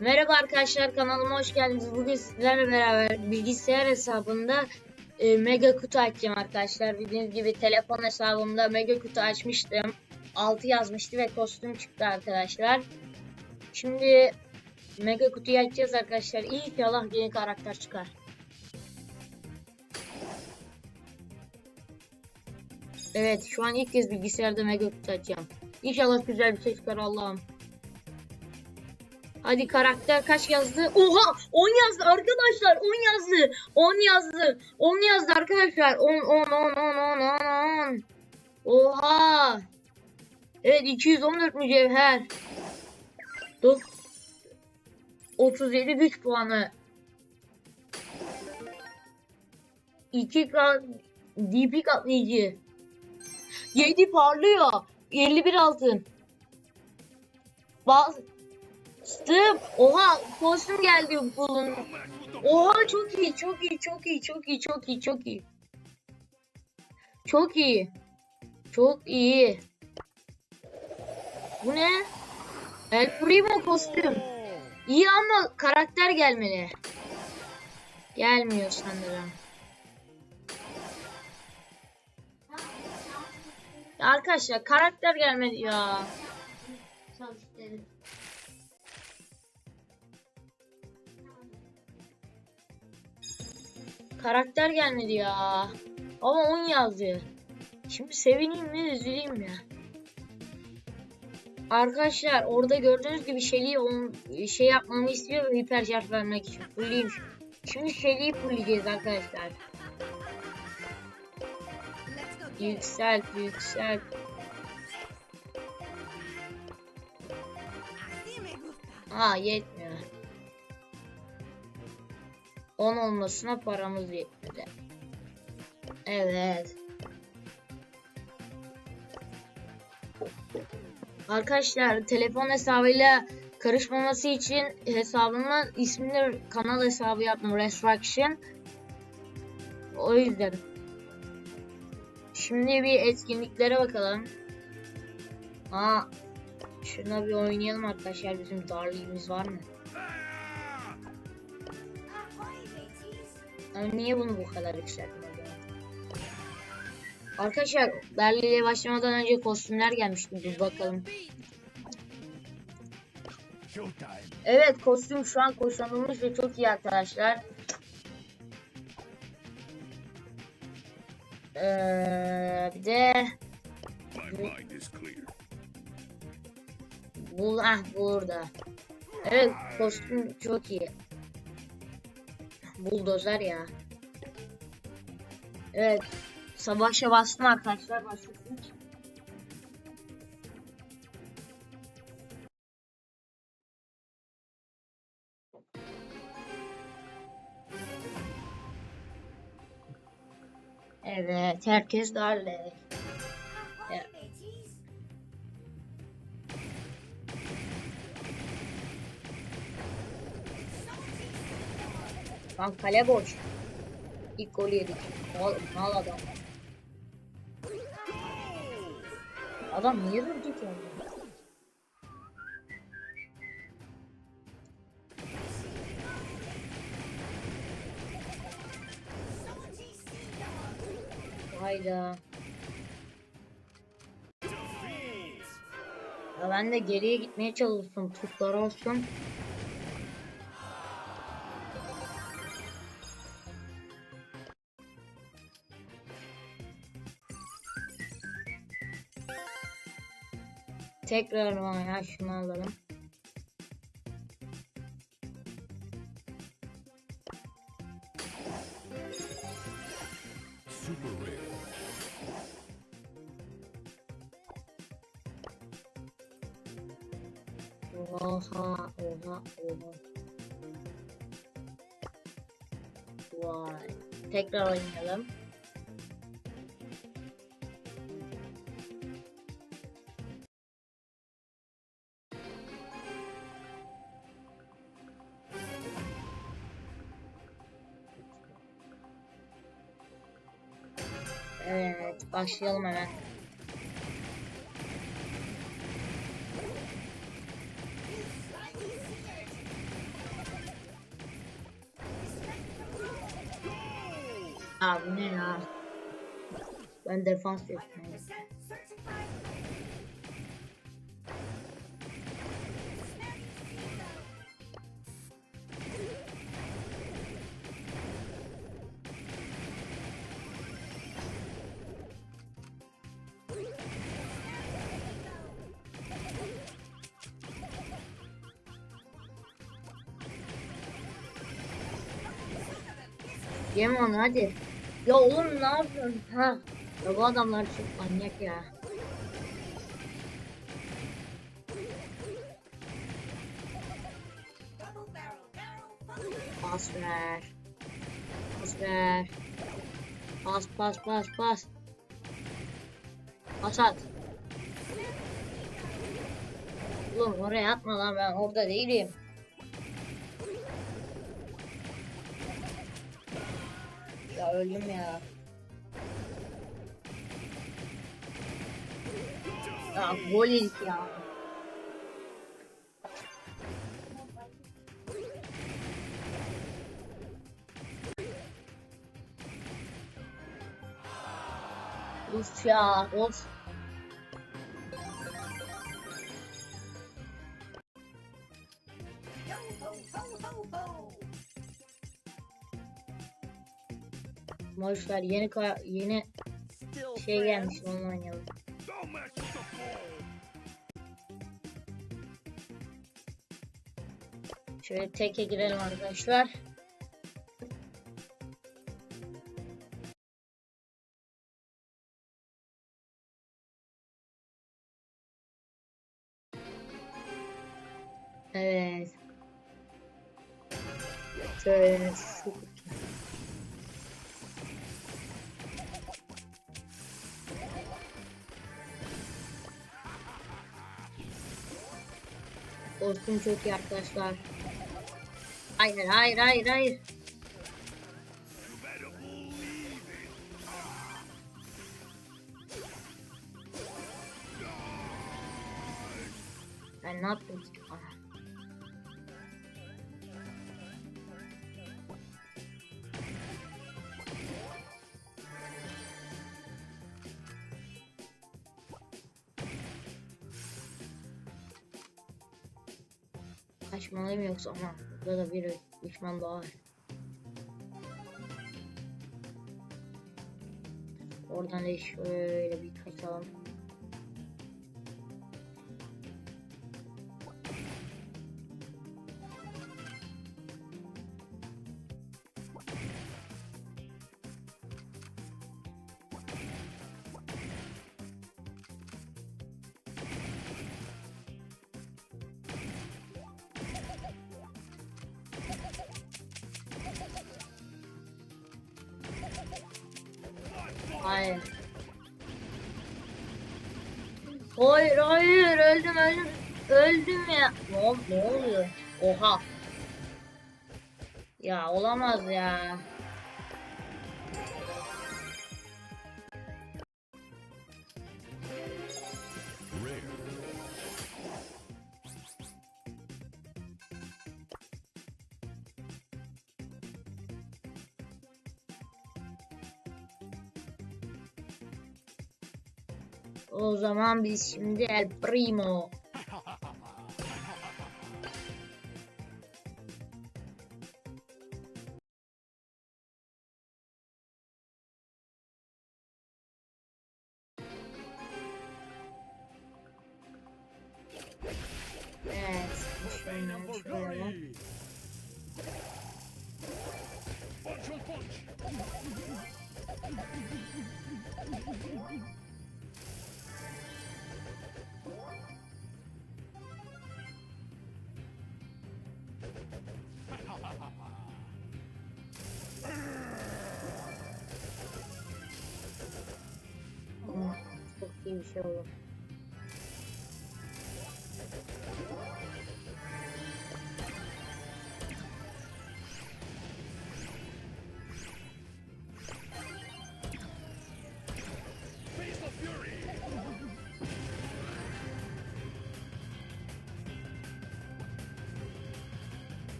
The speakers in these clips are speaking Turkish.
Merhaba arkadaşlar kanalıma hoş geldiniz. Bugün sizlerle beraber bilgisayar hesabında e, mega kutu açacağım arkadaşlar. Bildiğiniz gibi telefon hesabımda mega kutu açmıştım. 6 yazmıştı ve kostüm çıktı arkadaşlar. Şimdi mega kutuyu açacağız arkadaşlar. İnşallah yeni karakter çıkar. Evet şu an ilk kez bilgisayarda mega kutu açacağım. İnşallah güzel bir şey çıkar Allah'ım. Hadi karakter kaç yazdı? Oha! 10 yazdı arkadaşlar 10 yazdı. 10 yazdı 10 yazdı arkadaşlar. 10 10 10 10 10 10 Oha! Evet 214 mücevher. Dur 37 güç puanı. 2 kat DP katlayıcı. 7 parlıyor. 51 altın. Bazı Stım. Oha kostüm geldi bunun. Oha çok iyi çok iyi çok iyi çok iyi çok iyi çok iyi. Çok iyi. Çok iyi. Bu ne? El Primo kostüm. İyi ama karakter gelmeli. Gelmiyor sanırım. Arkadaşlar karakter gelmedi ya. Çalıştırdım. Karakter gelmedi ya. Ama 10 yazdı. Şimdi sevineyim mi üzüleyim mi? Arkadaşlar orada gördüğünüz gibi Shelly'i on, şey yapmamı istiyor hiper şarj vermek için. Fulleyim. Şimdi Shelly'i fullleyeceğiz arkadaşlar. Yükselt yükselt. Aa yetmiyor. 10 olmasına paramız yetmedi. Evet. Arkadaşlar telefon hesabıyla karışmaması için hesabımın ismini kanal hesabı yaptım Resurrection. O yüzden. Şimdi bir etkinliklere bakalım. Aa, şuna bir oynayalım arkadaşlar. Bizim darlığımız var mı? Ama niye bunu bu kadar yükselttim? Arkadaşlar Berlin'e başlamadan önce kostümler gelmişti. Bir bakalım. Evet kostüm şu an koşanılmış ve çok iyi arkadaşlar. Ee, bir de bu ah burada. Evet kostüm çok iyi. Buldozer ya. Evet. Savaşa bastım arkadaşlar. Başlasın. Evet. Herkes darle. Lan kale boş. İlk golü yedik. Mal, mal adam. Adam niye durdu ki orada? Hayda. Ya ben de geriye gitmeye çalıştım. Tuşlar olsun. Tekrar var ya şunu alalım. Oha oha oha. Vay. Tekrar oynayalım. Başlayalım hemen. Abi ne ya? Ben defans yapıyorum. Onu hadi. Ya oğlum ne yapıyorsun? Ha. Ya bu adamlar çok manyak ya. Pas ver. Pas ver. Pas pas pas pas. Pas at. Oğlum oraya atma lan ben orada değilim. Ya öldüm ya. Ya gol yedik ya. Uf ya of. Yeni ka- yeni şey gelmiş onunla oynayalım. Şöyle teke girelim arkadaşlar. Evet. Şöyle şu Dostum çok iyi arkadaşlar. Hayır hayır hayır hayır. Yoksa ama burada da bir düşman daha var. Oradan da şöyle bir kaçalım. Ya olamaz ya. O zaman biz Primo. Çok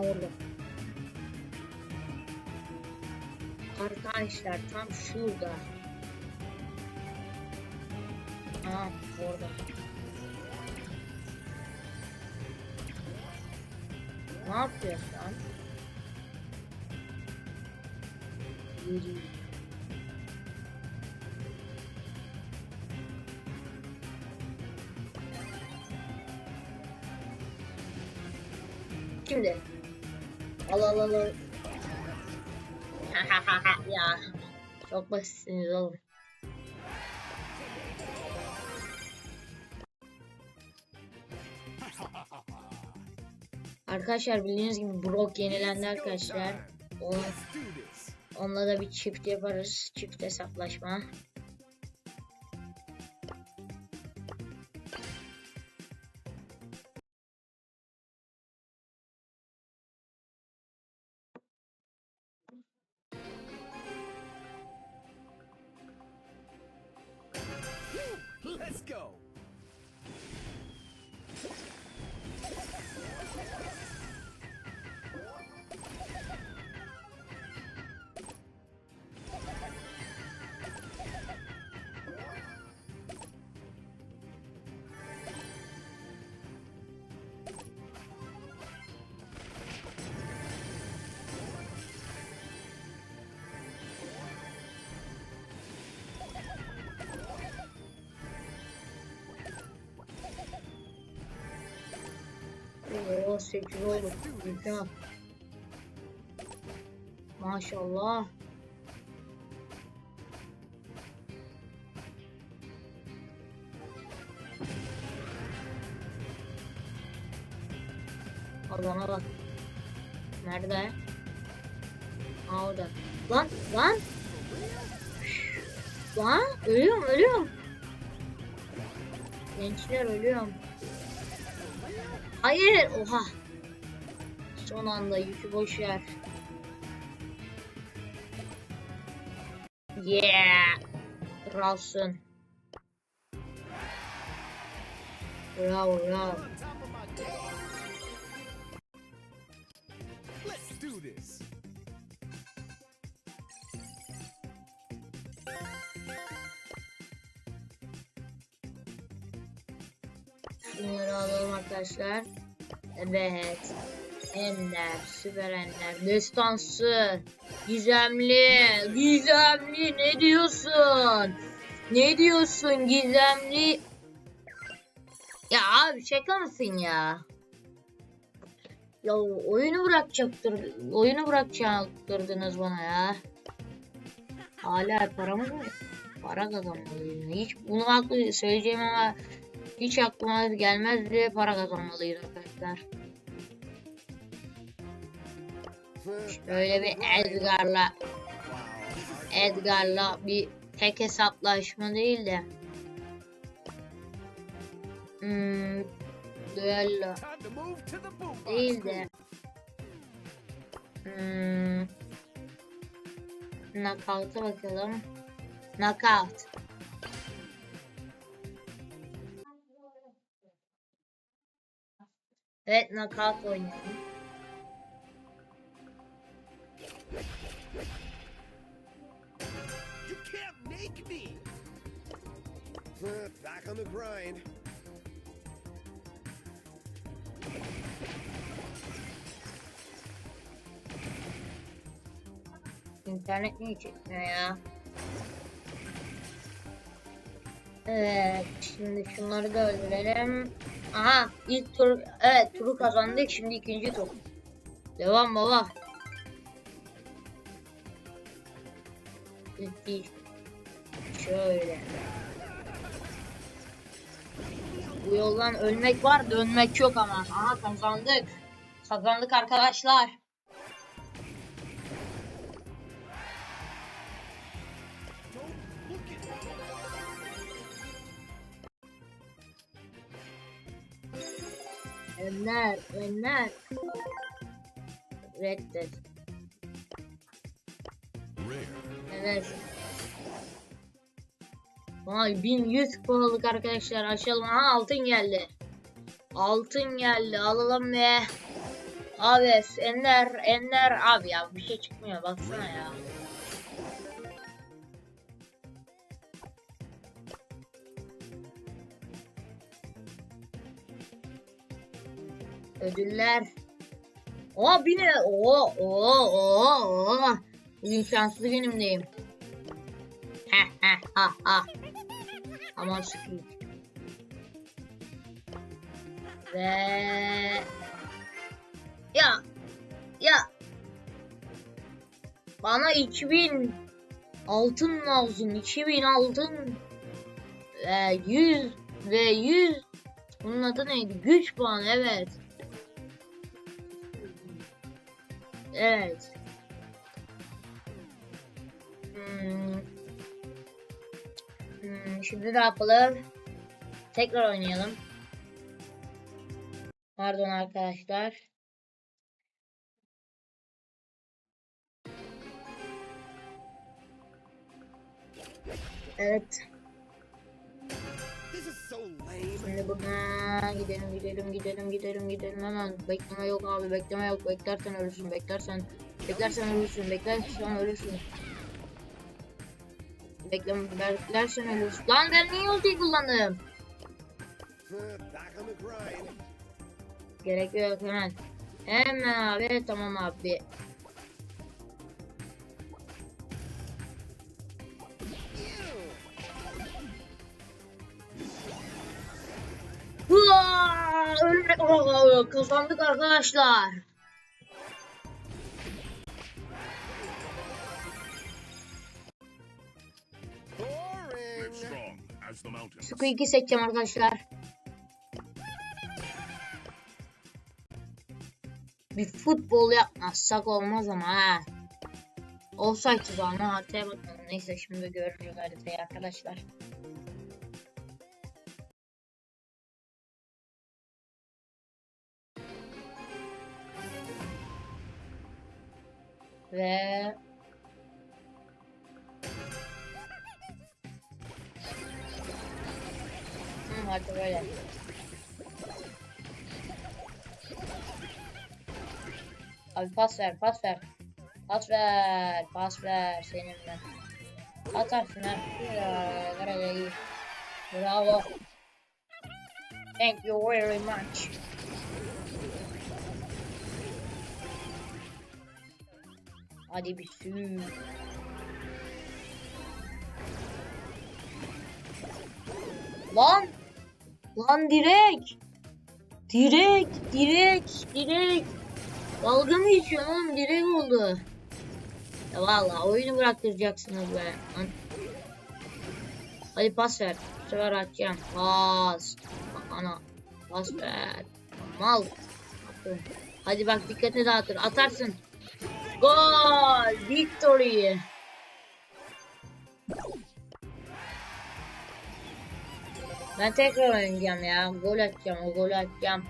orada. Arkadaşlar tam şurada. Ha orada. Ne yapıyor şu an? Yürüyor. Şimdi. Al al al. al. ya. Çok basitsiniz oğlum. Arkadaşlar bildiğiniz gibi Brock yenilendi arkadaşlar. Onunla da bir çift yaparız. Çift hesaplaşma. 18 oldu. Mükemmel. Maşallah. Adana bak. Nerede? Aa orada. Lan lan. Lan ölüyorum ölüyorum. Gençler ölüyorum. Hayır oha. Son anda yükü boş ver. Yeah. Kralsın. Bravo bravo. Bunları alalım arkadaşlar. Evet. Ender, süper ender, destansı, gizemli, gizemli ne diyorsun? Ne diyorsun gizemli? Ya abi şaka mısın ya? Ya oyunu bırakacaktır, oyunu bırakacaktırdınız bana ya. Hala paramız mı? Para kazanmalıyım. Hiç bunu haklı söyleyeceğim ama hiç aklıma gelmezdi para kazanmalıyız arkadaşlar. Böyle bir Edgar'la Edgar'la bir tek hesaplaşma değil de hmm, düello değil de hmm, knockout'a bakalım. Knockout. Evet knockout oynayalım. You can't make me. Back on the grind. İnternet niye çekmiyor ya? Evet, şimdi şunları da öldürelim. Aha, ilk tur, evet turu kazandık. Şimdi ikinci tur. Devam baba. Değil. Şöyle. Bu yoldan ölmek var, dönmek yok ama. Aha kazandık. Kazandık arkadaşlar. Önler, önler. Reddet. Evet. Vay 1100 kupaladık arkadaşlar. Açalım. Aha altın geldi. Altın geldi. Alalım be. Abi Ender Ender abi ya bir şey çıkmıyor baksana ya. Ödüller. Oha bir ne? Oo oo oo oo. Bugün şanslı günümdeyim. Heh heh ha ha. Aman sıkıyım. Ve ya ya bana 2000 altın lazım 2000 altın ve 100 ve 100 bunun adı neydi güç puanı evet evet hmm. Hmm, şimdi ne yapalım tekrar oynayalım Pardon arkadaşlar. Evet. Şimdi buna gidelim gidelim gidelim gidelim gidelim hemen. Bekleme yok abi bekleme yok. Beklersen ölürsün beklersen. Beklersen ölürsün beklersen ölürsün. Bekleme beklersen ölürsün. Lan ben niye ultiyi kullandım? Gerek yok hemen. Hemen abi tamam abi. Ölme- Kazandık arkadaşlar. Squeak'i seçeceğim arkadaşlar. Bir futbol yapmazsak olmaz ama ha. Offside tuzağına haritaya bakalım. Neyse şimdi görürüz haritayı arkadaşlar. Ve Hı, harita böyle. Abi pas ver, pas ver. Pas ver, pas ver seninle. Atarsın ha. Ya, Bravo. Thank you very much. Hadi bir sür. Lan! Lan direkt! Direkt, direkt, direkt. Dalga mı geçiyorsun oğlum? Direkt oldu. Ya valla oyunu bıraktıracaksınız be. Lan. Hadi pas ver. Bu sefer atacağım. Pas. Ana. Pas ver. Mal. Hadi bak dikkate dağıtır. Atarsın. Gol. Victory. Ben tekrar oynayacağım ya. Gol atacağım. O golü atacağım.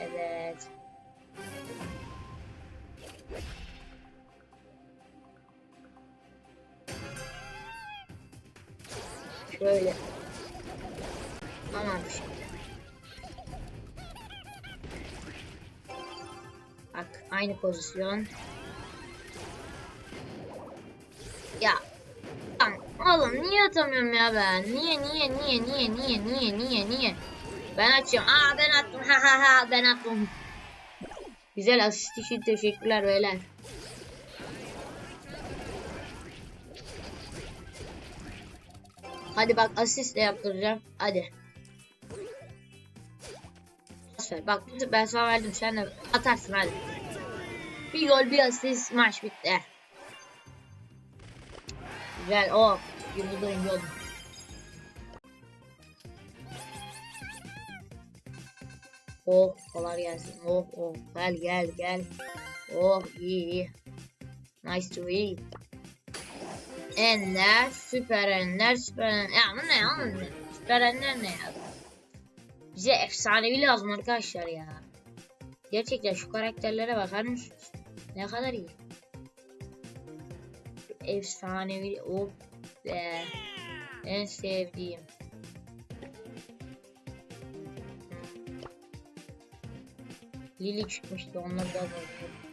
Evet. Şöyle. Pozisyon. Ya. Oğlum niye atamıyorum ya ben? Niye niye niye niye niye niye niye niye? Ben açıyorum. Aa ben attım. Ha ha ha ben attım. Güzel asist için teşekkürler beyler. Hadi bak asist de yaptıracağım. Hadi. Bak ben sana verdim. Sen de atarsın hadi. Bir gol bir asist maç bitti. Güzel o. Yıldırım yol. Oh kolay gelsin. Oh oh gel gel gel. Oh iyi iyi. Nice to eat. Ender, süper ender, süper ender. Ya bu ne ne? Süper ender ne ya? Bize efsanevi lazım arkadaşlar ya. Gerçekten şu karakterlere bakar mısınız? Ne kadar iyi. Efsanevi. Oh be. En sevdiğim. Lili çıkmıştı onunla biraz oynadım.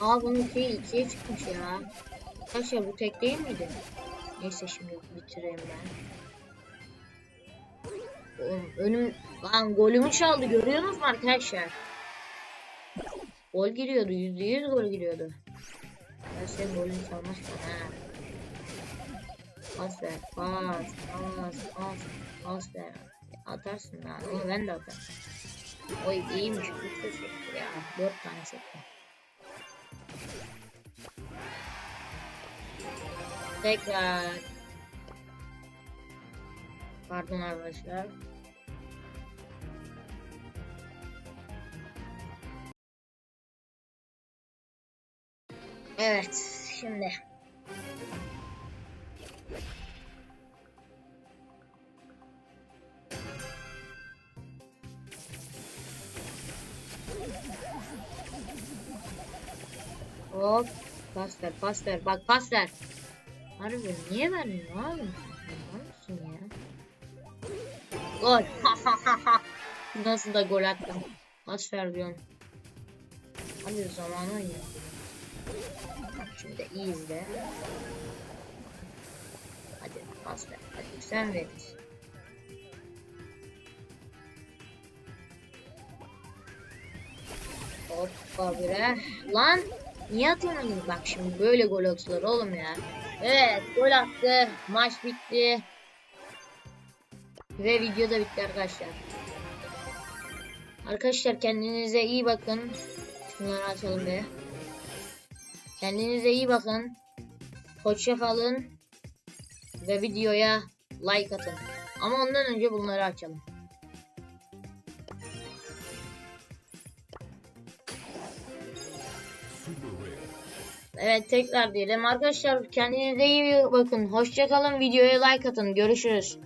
Aa bunun şey ikiye çıkmış ya. Arkadaşlar bu tek değil miydi? Neyse şimdi bitireyim ben. Önüm lan golümü çaldı görüyorsunuz mu arkadaşlar? Gol giriyordu yüzde yüz gol giriyordu. Ben senin golünü çalmazsın ha. Pas ver pas pas pas pas ver. Atarsın lan onu ben de atarım. Oy iyiymiş. Üç de çekti ya. Dört tane çekti. Tekrar. Pardon arkadaşlar. Evet, şimdi. Hop. Pas ver. Bak pas. Harbi niye vermiyor abi? Var mısın ya? Gol. Nasıl da gol attım. Pas ver diyorum. Hadi zaman oynuyor. Şimdi iyi izle. Hadi pas ver. Hadi sen verirsin. Hoppa bre. Lan niye atıyorsun? Bak şimdi böyle gol atılır oğlum ya. Evet gol attı. Maç bitti. Ve video da bitti arkadaşlar. Arkadaşlar kendinize iyi bakın. Şunları açalım be. Kendinize iyi bakın. Hoşça kalın. Ve videoya like atın. Ama ondan önce bunları açalım. Evet tekrar diyelim. Arkadaşlar kendinize iyi bakın. Hoşça kalın. Videoya like atın. Görüşürüz.